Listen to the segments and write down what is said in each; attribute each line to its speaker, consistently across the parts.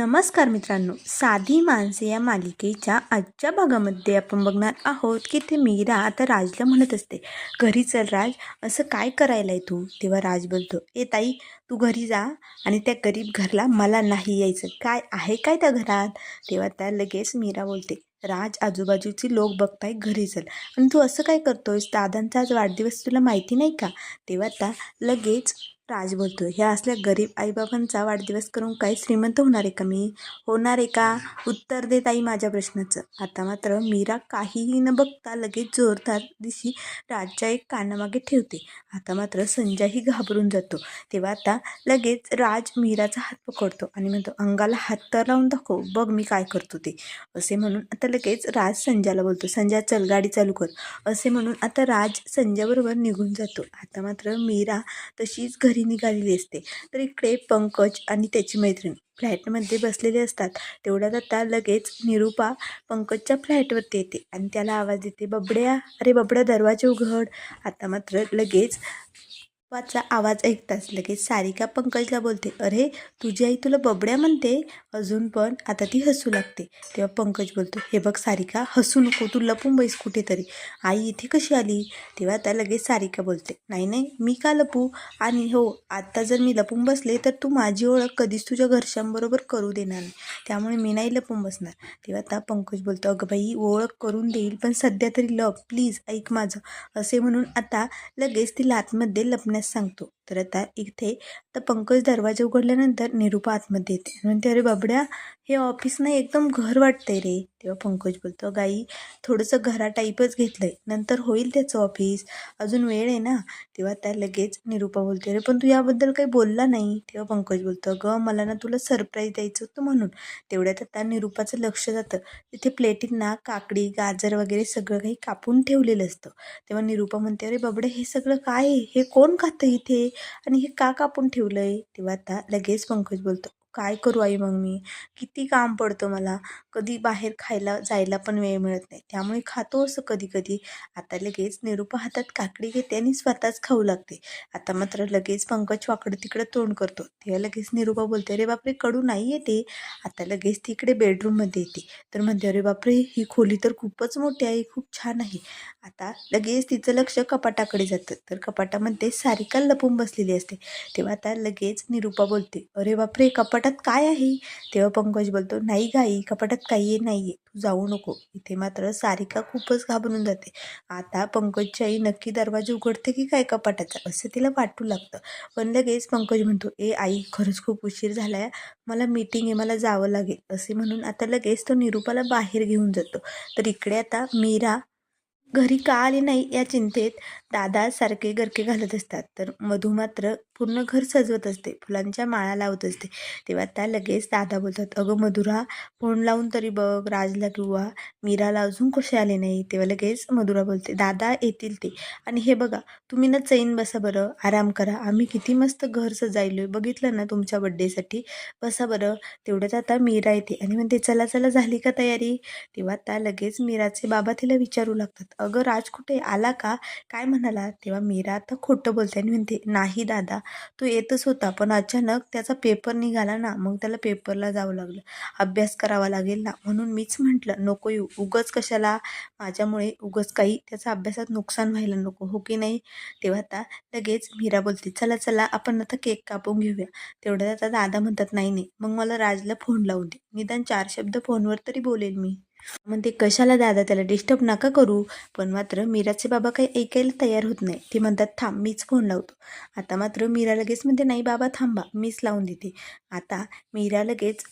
Speaker 1: नमस्कार मित्रांनो साधी माणसे या मालिकेच्या आजच्या भागामध्ये आपण बघणार आहोत की ते मीरा आता राजला म्हणत असते घरी चल राज असं काय करायला आहे तू? तेव्हा राज बोलतो ए ताई तू घरी जा आणि त्या गरीब घरला मला नाही यायचं. काय आहे काय त्या घरात? तेव्हा त्या लगेच मीरा बोलते राज आजूबाजूची लोक बघताय घरी चल. आणि तू असं काय करतोयस? दादांचा आज वाढदिवस तुला माहिती नाही का? तेव्हा त्या लगेच राज बोलतो ह्या असल्या गरीब आईबाबांचा वाढदिवस करून काही श्रीमंत होणार आहे का मी? होणार आहे का? उत्तर देत आई माझ्या प्रश्नाचं. आता मात्र मीरा काहीही न बघता लगेच जोरदार दिशी राजच्या एक कानामागे ठेवते. आता मात्र संजयही घाबरून जातो. तेव्हा आता लगेच राज मीराचा हात पकडतो आणि म्हणतो अंगाला हात तर लावून दाखव बघ मी काय करतो ते. असे म्हणून आता लगेच राज संजयला बोलतो संजय चल गाडी चालू कर. असे म्हणून आता राज संजयबरोबर निघून जातो. आता मात्र मीरा तशीच घरी निघालेली असते. तर इकडे पंकज आणि त्याची मैत्रीण फ्लॅटमध्ये बसलेले असतात. तेवढ्यात आता लगेच निरूपा पंकजच्या फ्लॅटवरती येते आणि त्याला आवाज देते बबड्या अरे बबड्या दरवाजे उघड. आता मात्र लगेच वाचा आवाज ऐकताच लगेच सारिका पंकजला बोलते अरे तुझी आई तुला बबड्या म्हणते? अजून पण आता ती हसू लागते. तेव्हा पंकज बोलतो हे बघ सारिका हसू नको तू लपून बैस कुठेतरी. आई इथे कशी आली? तेव्हा आता लगेच सारिका बोलते नाही नाही मी का लपू? आणि हो आत्ता जर मी लपून बसले तर तू माझी ओळख कधीच तुझ्या घरच्यांबरोबर करू देणार नाही. त्यामुळे मी नाही लपून बसणार. तेव्हा आता पंकज बोलतो अगं बाई ओळख करून देईल पण सध्या तरी लप प्लीज ऐक माझं. असे म्हणून आता लगेच ती लातमध्ये करण्यास सांगतो. तर आता इथे आता पंकज दरवाजा उघडल्यानंतर निरूपा आतमध्ये येते. म्हणते अरे बाबड्या हे ऑफिस नाही एकदम घर वाटतंय रे. तेव्हा पंकज बोलतो गाई थोडंसं घरा टाईपच घेतलं आहे नंतर होईल त्याचं ऑफिस अजून वेळ आहे ना? तेव्हा त्या लगेच निरूपा बोलते अरे पण तू याबद्दल काही बोलला नाही. तेव्हा पंकज बोलतो ग मला ना तुला सरप्राईज द्यायचं होतं म्हणून. तेवढ्यात आता निरूपाचं लक्ष जातं. तिथे प्लेटीत ना काकडी गाजर वगैरे सगळं काही कापून ठेवलेलं असतं. तेव्हा निरूपा म्हणते अरे बाबडे हे सगळं काय आहे? हे कोण खातं इथे? आणि हे का कापून ठेवलं आहे तेव्हा आता लगेच पंकज बोलतो काय करू आई मग मी? किती काम पडतं मला. कधी बाहेर खायला जायला पण वेळ मिळत नाही. त्यामुळे खातो असं कधी कधी आता लगेच निरूपा हातात काकडी घेते आणि स्वतःच खाऊ लागते. आता मात्र लगेच पंकज वाकडं तिकडं तोंड करतो. तेव्हा लगेच निरूपा बोलते अरे बापरे! कडू नाही येते. आता लगेच तिकडे बेडरूममध्ये येते. तर म्हणते अरे बापरे! ही खोली तर खूपच मोठी आहे. खूप छान आहे. आता लगेच तिचं लक्ष कपाटाकडे जातं. तर कपाटामध्ये सारिका लपून बसलेली असते. तेव्हा आता लगेच निरूपा बोलते अरे बापरे! कपाट कपाटात काय आहे? तेव्हा पंकज बोलतो नाही गाई कपाटात काही नाही आहे तू जाऊ नको. इथे मात्र सारिका खूपच घाबरून जाते. आता पंकजची आई नक्की दरवाजा उघडते की काय कपाटाचा? असं तिला वाटू लागतं. पण लगेच पंकज म्हणतो ए आई खरंच खूप उशीर झाला आहे मला मीटिंग आहे मला जावं लागेल. असे म्हणून आता लगेच तो निरूपाला बाहेर घेऊन जातो. तर इकडे आता मीरा घरी का आले नाही या चिंतेत दादा सारखे गरके घालत असतात. तर मधू मात्र पूर्ण घर सजवत असते फुलांच्या माळा लावत असते. तेव्हा त्या लगेच दादा बोलतात अगं मधुरा फोन लावून तरी बघ राजला किंवा मीराला अजून कसे आले नाही? तेव्हा लगेच मधुरा बोलते दादा येतील ते. आणि हे बघा तुम्ही ना चैन बसा बरं आराम करा. आम्ही किती मस्त घर सजायलो बघितलं ना तुमच्या बड्डेसाठी? बसा बरं. तेवढ्यात आता मीरा येते. आणि म्हणते चला चला झाली का तयारी? तेव्हा त्या लगेच मीराचे बाबा तिला विचारू लागतात अगं राज कुठे? आला का? काय म्हणाला? तेव्हा मीरा आता खोटं बोलते आणि म्हणते नाही दादा तो येतच होता पण अचानक त्याचा पेपर निघाला ना मग त्याला पेपरला जावं लागलं. अभ्यास करावा लागेल ना. म्हणून मीच म्हटलं नको येऊ उगच कशाला माझ्यामुळे उगच काही त्याचा अभ्यासात नुकसान व्हायला नको हो की नाही? तेव्हा आता लगेच मीरा बोलते चला चला आपण आता केक कापून घेऊया. तेवढ्यात आता दादा म्हणतात नाही नाही मग मला राजला फोन लावून दे. निदान चार शब्द फोनवर तरी बोलेल मी. म्हणते कशाला दादा त्याला डिस्टर्ब नका करू. पण मात्र मीराचे बाबा काही ऐकायला तयार होत नाही. ते म्हणतात थांब मीच फोन लावतो. आता मात्र मीरा लगेच म्हणते नाही बाबा थांबा मीच लावून देते. आता मीरा लगेच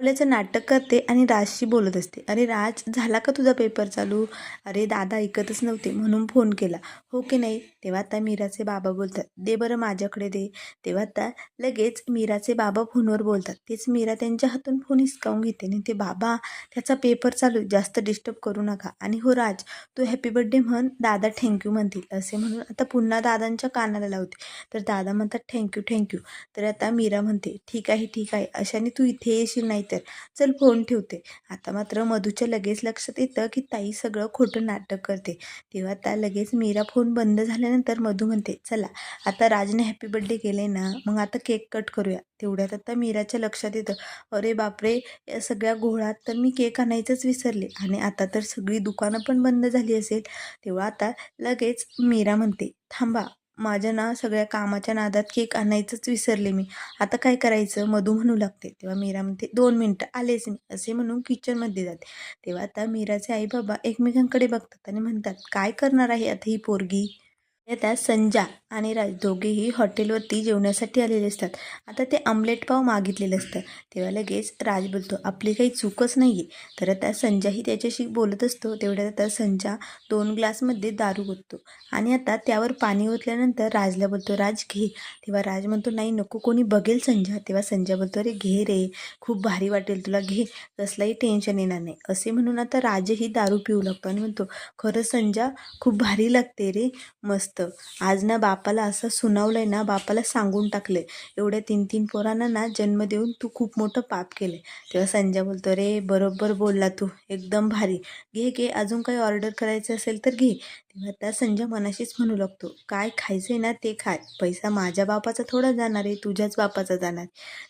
Speaker 1: आपल्याचं नाटक करते आणि राजशी बोलत असते. अरे राज झाला का तुझा पेपर चालू? अरे दादा ऐकतच नव्हते म्हणून फोन केला. हो की नाही? तेव्हा आता मीराचे बाबा बोलतात. दे बरं माझ्याकडे दे. तेव्हा आता लगेच मीराचे बाबा फोनवर बोलतात. तेच मीरा त्यांच्या हातून फोन हिसकावून घेते आणि ते बाबा त्याचा पेपर चालू आहे, जास्त डिस्टर्ब करू नका. आणि हो राज तू हॅपी बड्डे म्हण. दादा थँक्यू म्हणतील. असे म्हणून आता पुन्हा दादांच्या कानाला लावते. तर दादा म्हणतात थँक्यू थँक्यू तर आता मीरा म्हणते ठीक आहे ठीक आहे. अशाने तू इथे येशील नाही तर. चल फोन ठेवते. आता मात्र मधूच्या लगेच लक्षात येतं की ताई सगळं खोटं नाटक करते. तेव्हा त्या लगेच मीरा फोन बंद झाल्यानंतर मधू म्हणते चला आता राजने हॅपी बर्थडे केले ना मग आता केक कट करूया. तेवढ्यात आता मीराच्या लक्षात येतं अरे बापरे या सगळ्या घोळात तर मी केक आणायचंच विसरले आणि आता तर सगळी दुकानं पण बंद झाली असेल. तेव्हा आता लगेच मीरा म्हणते थांबा माझ्या ना सगळ्या कामाच्या नादात केक आणायचंच विसरले मी. आता काय करायचं? मधू म्हणू लागते. तेव्हा मीरा म्हणते दोन मिनटं आलेच मी. असे म्हणून किचनमध्ये जाते. तेव्हा आता मीराचे आई बाबा एकमेकांकडे बघतात आणि म्हणतात काय करणार आहे आता ही पोरगी? त्या संजा आणि राज दोघेही हॉटेलवरती जेवण्यासाठी आलेले असतात. आता ते आमलेट पाव मागितलेलं असतं. तेव्हा लगेच राज बोलतो आपली काही चूकच नाही आहे तर आता संजाही त्याच्याशी बोलत असतो. तेवढ्यात आता संजा दोन ग्लासमध्ये दारू ओततो. आणि आता त्यावर पाणी ओतल्यानंतर राजला बोलतो राज घे. तेव्हा राज म्हणतो नाही नको कोणी बघेल संजा. तेव्हा संजा बोलतो अरे घे रे खूप भारी वाटेल तुला घे कसलाही टेन्शन येणार नाही. असे म्हणून आता राजही दारू पिऊ लागतो आणि म्हणतो खरं संजा खूप भारी लागते रे मस्त. आज ना बाप बापाला असं सुनावलंय ना बापाला सांगून टाकलंय. एवढ्या तीन तीन पोरांना ना जन्म देऊन तू खूप मोठं पाप केले तेव्हा संजय बोलतो रे बरोबर बोलला तू. एकदम भारी. घे घे. अजून काही ऑर्डर करायचं असेल तर घे. आता संजय मनाशीच म्हणू लागतो काय खायचंय ना ते खाय. पैसा माझ्या बापाचा थोडा जाणार आहे तुझ्याच बापाचा जाणार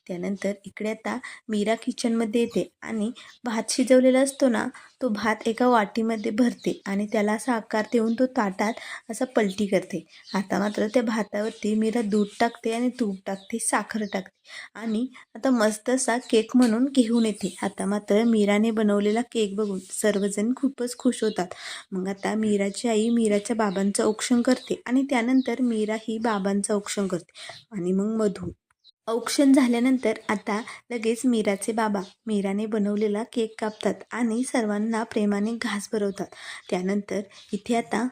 Speaker 1: त्यानंतर इकडे आता मीरा किचनमध्ये येते आणि भात शिजवलेला असतो ना तो भात एका वाटीमध्ये भरते आणि त्याला असा आकार देऊन तो ताटात असा पलटी करते. आता मात्र त्या भातावरती मीरा दूध टाकते आणि तूप टाकते साखर टाकते. आणि आता मस्त असा केक म्हणून घेऊन येते. आता मात्र मीराने बनवलेला केक बघून सर्वजण खूपच खुश होतात. मग आता मीराची आई मीराच्या बाबांचं औक्षण करते आणि त्यानंतर मीरा ही बाबांचं औक्षण करते. आणि मग मधू. औक्षण झाल्यानंतर आता लगेच मीराचे बाबा मीराने बनवलेला केक कापतात आणि सर्वांना प्रेमाने घास भरवतात. त्यानंतर इथे आता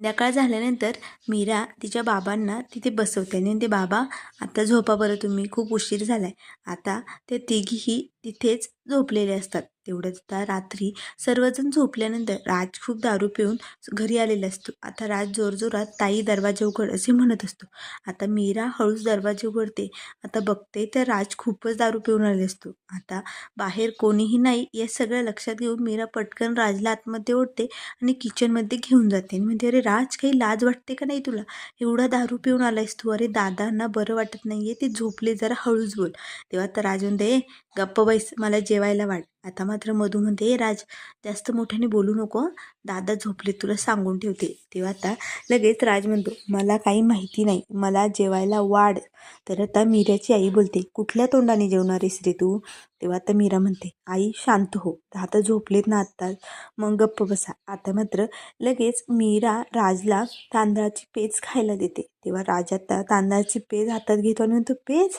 Speaker 1: संध्याकाळ झाल्यानंतर मीरा तिच्या बाबांना तिथे बसवते आणि ते बाबा आता झोपा बरं तुम्ही खूप उशीर झाला आहे आता ते तिघीही तिथेच झोपलेले असतात. तेवढंच आता रात्री सर्वजण झोपल्यानंतर राज खूप दारू पिऊन घरी आलेला असतो. आता राज जोरजोरात ताई दरवाजा उघड असे म्हणत असतो. आता मीरा हळूच दरवाजे उघडते. आता बघते तर राज खूपच दारू पिऊन आले असतो. आता बाहेर कोणीही नाही या सगळ्या लक्षात घेऊन मीरा पटकन राजला आतमध्ये ओढते आणि किचनमध्ये घेऊन जाते. आणि म्हणते अरे राज काही लाज वाटते का नाही तुला? एवढा दारू पिऊन आलायस तू. अरे दादांना बरं वाटत नाही आहे ते झोपले जरा हळूच बोल. तेव्हा तर राज म्हणते गप्प बैस मला जेवायला वाढ. आता मात्र मधू म्हणते राज जास्त मोठ्याने बोलू नको दादा झोपले तुला सांगून ठेवते. तेव्हा आता लगेच राज म्हणतो मला काही माहिती नाही मला जेवायला वाढ. तर आता मीराची आई बोलते कुठल्या तोंडाने जेवणार आहेस रे तू? तेव्हा आता मीरा म्हणते आई शांत हो. आता झोपलेत ना आत्ताच मग गप्प बसा. आता मात्र लगेच मीरा राजला तांदळाची पेज खायला देते. तेव्हा राज आता तांदळाची पेज हातात घेतो आणि म्हणतो पेज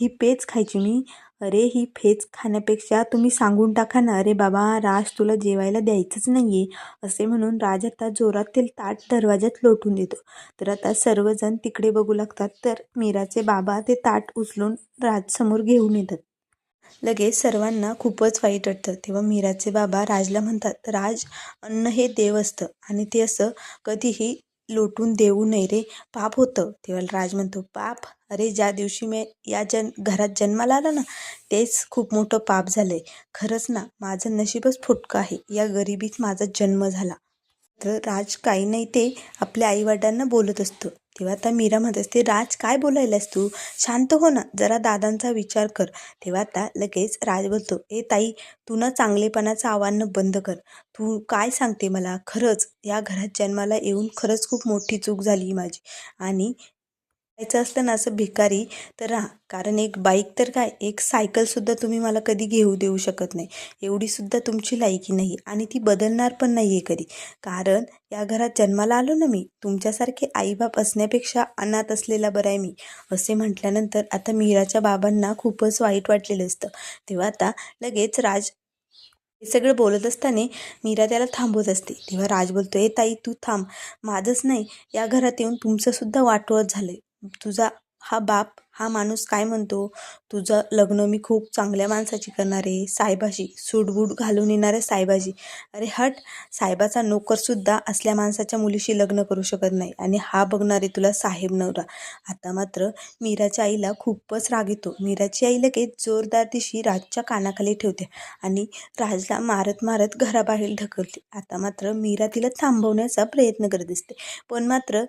Speaker 1: ही पेज खायची मी? अरे ही फेज खाण्यापेक्षा तुम्ही सांगून टाका ना अरे बाबा राज तुला जेवायला द्यायचंच नाही आहे असे म्हणून राज आता जोरात ते ताट दरवाज्यात लोटून देतो. तर आता सर्वजण तिकडे बघू लागतात. तर मीराचे बाबा ते ताट उचलून राजसमोर घेऊन येतात. लगेच सर्वांना खूपच वाईट वाटतं. तेव्हा मीराचे बाबा राजला म्हणतात राज अन्न हे देव असतं. आणि ते असं कधीही लोटून देऊ नये रे. पाप होतं. तेव्हा राज म्हणतो पाप? अरे ज्या दिवशी मी या जन घरात जन्माला आला ना तेच खूप मोठं पाप झालं आहे खरंच ना माझं नशीबच फुटकं आहे. या गरिबीत माझा जन्म झाला. तर राज काही नाही ते आपल्या आईवडिलांना बोलत असतो. तेव्हा आता मीरा म्हणतेस असते राज काय बोलायलास तू? शांत हो ना जरा दादांचा विचार कर. तेव्हा आता लगेच राज बोलतो ए ताई तू ना चांगलेपणाचं आव्हानं बंद कर. तू काय सांगते मला? खरंच या घरात जन्माला येऊन खरंच खूप मोठी चूक झाली माझी. आणि जायचं असतं ना असं भिकारी तर राहा. कारण एक बाईक तर काय एक सायकलसुद्धा तुम्ही मला कधी घेऊ देऊ शकत नाही. एवढीसुद्धा तुमची लायकी नाही आणि ती बदलणार पण नाही आहे कधी. कारण या घरात जन्माला आलो ना मी तुमच्यासारखे आईबाप असण्यापेक्षा अनाथ असलेला बरं आहे मी. असे म्हटल्यानंतर आता मीराच्या बाबांना खूपच वाईट वाटलेलं असतं. तेव्हा आता लगेच राज हे सगळं बोलत असताना मीरा त्याला थांबवत असते. तेव्हा राज बोलतो ए ताई तू थांब. माझंच नाही. या घरात येऊन तुमचंसुद्धा वाटोळत झालं आहे तुझा हा बाप हा माणूस काय म्हणतो? तुझं लग्न मी खूप चांगल्या माणसाची करणार आहे. साहेबाशी सूटबूट घालून येणाऱ्या साहेबाशी अरे हट साहेबाचा नोकरसुद्धा असल्या माणसाच्या मुलीशी लग्न करू शकत नाही आणि हा बघणारे तुला साहेब नवरा. आता मात्र मीराच्या आईला खूपच राग येतो. मीराची आई लगेच जोरदार दिशी राजच्या कानाखाली ठेवते आणि राजला मारत मारत घराबाहेर ढकलते. आता मात्र मीरा तिला थांबवण्याचा प्रयत्न करत असते पण मात्र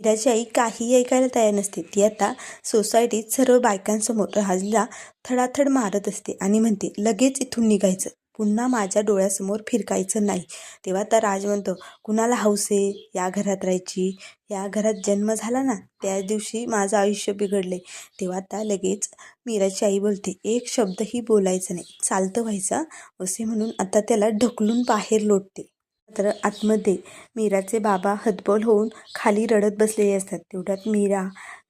Speaker 1: मीराची आई काही ऐकायला तयार नसते. ती आता सोसायटीत सर्व बायकांसमोर राजला थडाथड मारत असते आणि म्हणते लगेच इथून निघायचं. पुन्हा माझ्या डोळ्यासमोर फिरकायचं नाही. तेव्हा आता राज म्हणतो कुणाला हौस आहे? या घरात राहायची? या घरात जन्म झाला ना त्या दिवशी माझं आयुष्य बिघडले. तेव्हा आता लगेच मीराची आई बोलते एक शब्दही बोलायचं नाही. चालतं व्हायचा असे म्हणून आता त्याला ढकलून बाहेर लोटते. मात्र आतमध्ये मीराचे बाबा हतबल होऊन खाली रडत बसलेले असतात. तेवढ्यात मीरा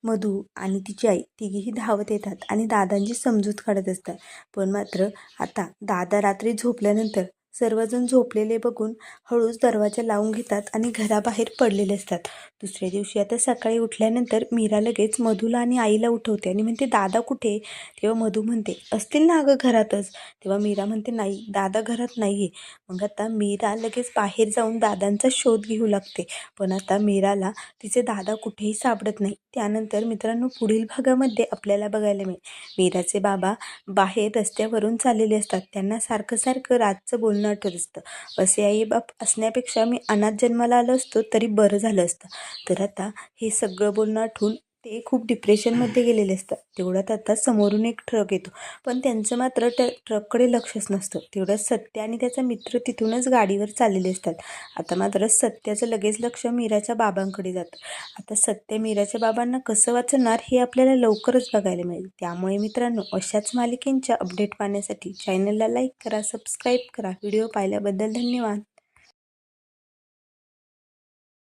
Speaker 1: मधू आणि तिची आई तिघीही धावत येतात आणि दादांची समजूत काढत असतात. पण मात्र आता दादा रात्री झोपल्यानंतर सर्वजण झोपलेले बघून हळूच दरवाजा लावून घेतात आणि घराबाहेर पडलेले असतात. दुसऱ्या दिवशी आता सकाळी उठल्यानंतर मीरा लगेच मधूला आणि आईला उठवते आणि म्हणते दादा कुठे तेव्हा मधू म्हणते असतील ना अगं घरातच. तेव्हा मीरा म्हणते नाही दादा घरात नाही आहे मग आता मीरा लगेच बाहेर जाऊन दादांचा शोध घेऊ लागते. पण आता मीराला तिचे दादा कुठेही सापडत नाही. त्यानंतर मित्रांनो पुढील भागामध्ये आपल्याला बघायला मिळेल. मीराचे बाबा बाहेर रस्त्यावरून चाललेले असतात. त्यांना सारखं सारखं रातचं बोलणं आठवत असतं असे आई बाप असण्यापेक्षा मी अनाथ जन्माला आलो असतो तरी बरं झालं असतं. तर आता हे सगळं बोलणं आठवून ते खूप डिप्रेशनमध्ये गेलेले असतात. तेवढ्यात आता समोरून एक ट्रक येतो. पण त्यांचं मात्र त्या ट्रककडे लक्षच नसतं. तेवढ्यात सत्य आणि त्याचा मित्र तिथूनच गाडीवर चाललेले असतात. आता मात्र सत्याचं लगेच लक्ष मीराच्या बाबांकडे जातं. आता सत्य मीराच्या बाबांना कसं वाचणार हे आपल्याला लवकरच बघायला मिळेल. त्यामुळे मित्रांनो अशाच मालिकेंच्या अपडेट पाहण्यासाठी चॅनलला लाईक करा सबस्क्राईब करा. व्हिडिओ पाहिल्याबद्दल धन्यवाद.